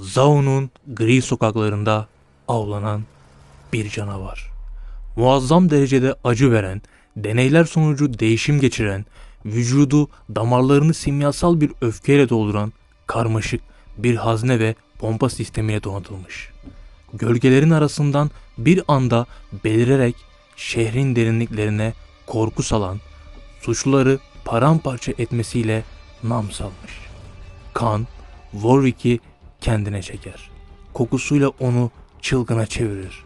Zaun'un gri sokaklarında avlanan bir canavar. Muazzam derecede acı veren, deneyler sonucu değişim geçiren, vücudu damarlarını simyasal bir öfkeyle dolduran karmaşık bir hazne ve pompa sistemiyle donatılmış. Gölgelerin arasından bir anda belirerek şehrin derinliklerine korku salan, suçluları paramparça etmesiyle nam salmış. Kan, Warwick'i kendine çeker. Kokusuyla onu çılgına çevirir.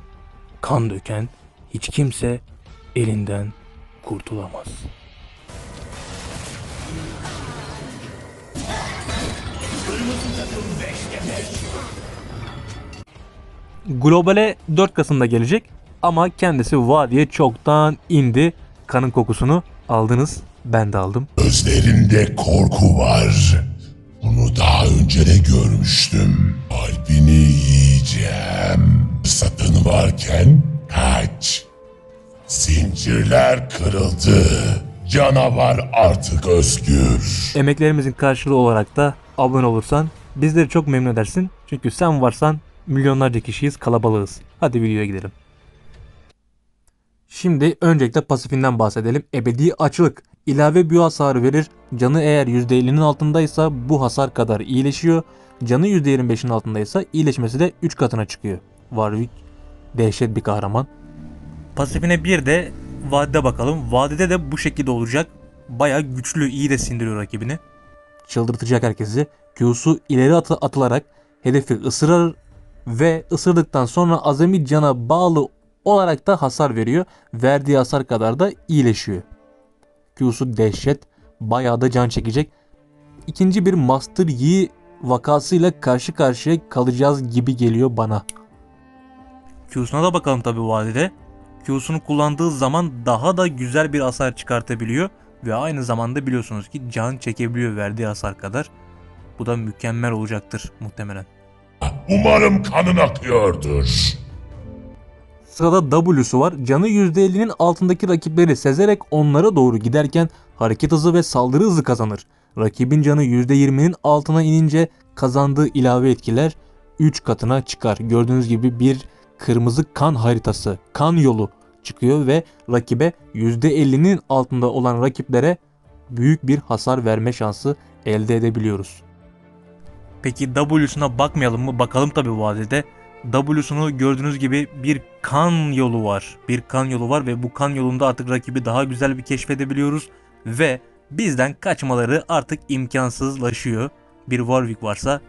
Kan döken hiç kimse elinden kurtulamaz. Globale 4 Kasım'da gelecek ama kendisi vadiye çoktan indi. Kanın kokusunu aldınız. Ben de aldım. Gözlerinde korku var. Daha önce de görmüştüm. Kalbini yiyeceğim. Fırsatın varken kaç. Zincirler kırıldı. Canavar artık özgür. Emeklerimizin karşılığı olarak da abone olursan bizleri çok memnun edersin. Çünkü sen varsan milyonlarca kişiyiz, kalabalığız. Hadi videoya gidelim. Şimdi öncelikle pasifinden bahsedelim. Ebedi açılık. İlave büyü hasarı verir. Canı eğer %50'nin altındaysa bu hasar kadar iyileşiyor. Canı %25'in altındaysa iyileşmesi de 3 katına çıkıyor. Warwick dehşet bir kahraman. Pasifine bir de vadide bakalım. Vadide de bu şekilde olacak. Baya güçlü, iyi de sindiriyor rakibini. Çıldırtacak herkesi. Q'su ileri atı atılarak hedefi ısırır ve ısırdıktan sonra azami cana bağlı olarak da hasar veriyor. Verdiği hasar kadar da iyileşiyor. Q'su dehşet. Bayağı da can çekecek. İkinci bir Master Yi vakasıyla karşı karşıya kalacağız gibi geliyor bana. Q'suna da bakalım tabi vadide. Q'sunu kullandığı zaman daha da güzel bir hasar çıkartabiliyor. Ve aynı zamanda biliyorsunuz ki can çekebiliyor verdiği hasar kadar. Bu da mükemmel olacaktır muhtemelen. Umarım kanın akıyordur. Sırada W'su var. Canı %50'nin altındaki rakipleri sezerek onlara doğru giderken hareket hızı ve saldırı hızı kazanır. Rakibin canı %20'nin altına inince kazandığı ilave etkiler 3 katına çıkar. Gördüğünüz gibi bir kırmızı kan haritası, kan yolu çıkıyor ve rakibe %50'nin altında olan rakiplere büyük bir hasar verme şansı elde edebiliyoruz. Peki W'suna bakmayalım mı? Bakalım tabi vadede. W'sunu gördüğünüz gibi bir kan yolu var. Bir kan yolu var ve bu kan yolunda artık rakibi daha güzel bir keşfedebiliyoruz. Ve bizden kaçmaları artık imkansızlaşıyor. Bir Warwick varsa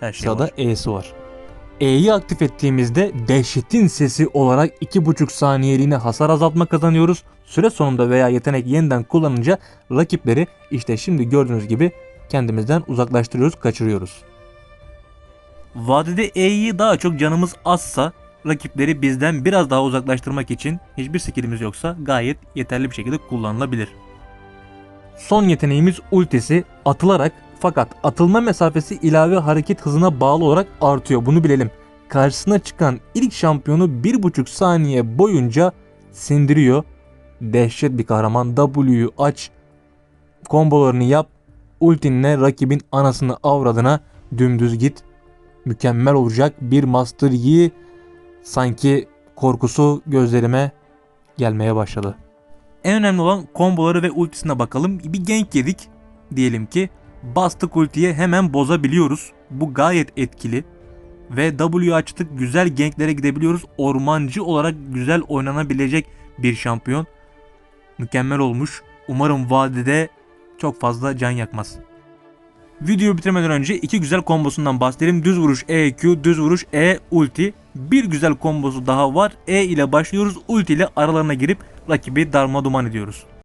her şey Sırada var. E'si var. E'yi aktif ettiğimizde dehşetin sesi olarak 2,5 saniyeliğine hasar azaltma kazanıyoruz. Süre sonunda veya yetenek yeniden kullanınca rakipleri işte şimdi gördüğünüz gibi kendimizden uzaklaştırıyoruz, kaçırıyoruz. Vadide E'yi daha çok canımız azsa rakipleri bizden biraz daha uzaklaştırmak için hiçbir skillimiz yoksa gayet yeterli bir şekilde kullanılabilir. Son yeteneğimiz ultisi atılarak fakat atılma mesafesi ilave hareket hızına bağlı olarak artıyor. Bunu bilelim. Karşısına çıkan ilk şampiyonu 1,5 saniye boyunca sindiriyor. Dehşet bir kahraman. W'yu aç. Kombolarını yap. Ultinle rakibin anasını avradına dümdüz git. Mükemmel olacak. Bir Master Yi sanki korkusu gözlerime gelmeye başladı. En önemli olan komboları ve ultisine bakalım. Bir gank yedik diyelim ki. Bastık ultiye hemen bozabiliyoruz. Bu gayet etkili. Ve W açtık güzel ganklere gidebiliyoruz. Ormancı olarak güzel oynanabilecek bir şampiyon. Mükemmel olmuş. Umarım vadede çok fazla can yakmaz. Videoyu bitirmeden önce iki güzel kombosundan bahsedelim. Düz vuruş EQ, düz vuruş E ulti. Bir güzel kombosu daha var. E ile başlıyoruz. Ulti ile aralarına girip rakibi darma duman ediyoruz.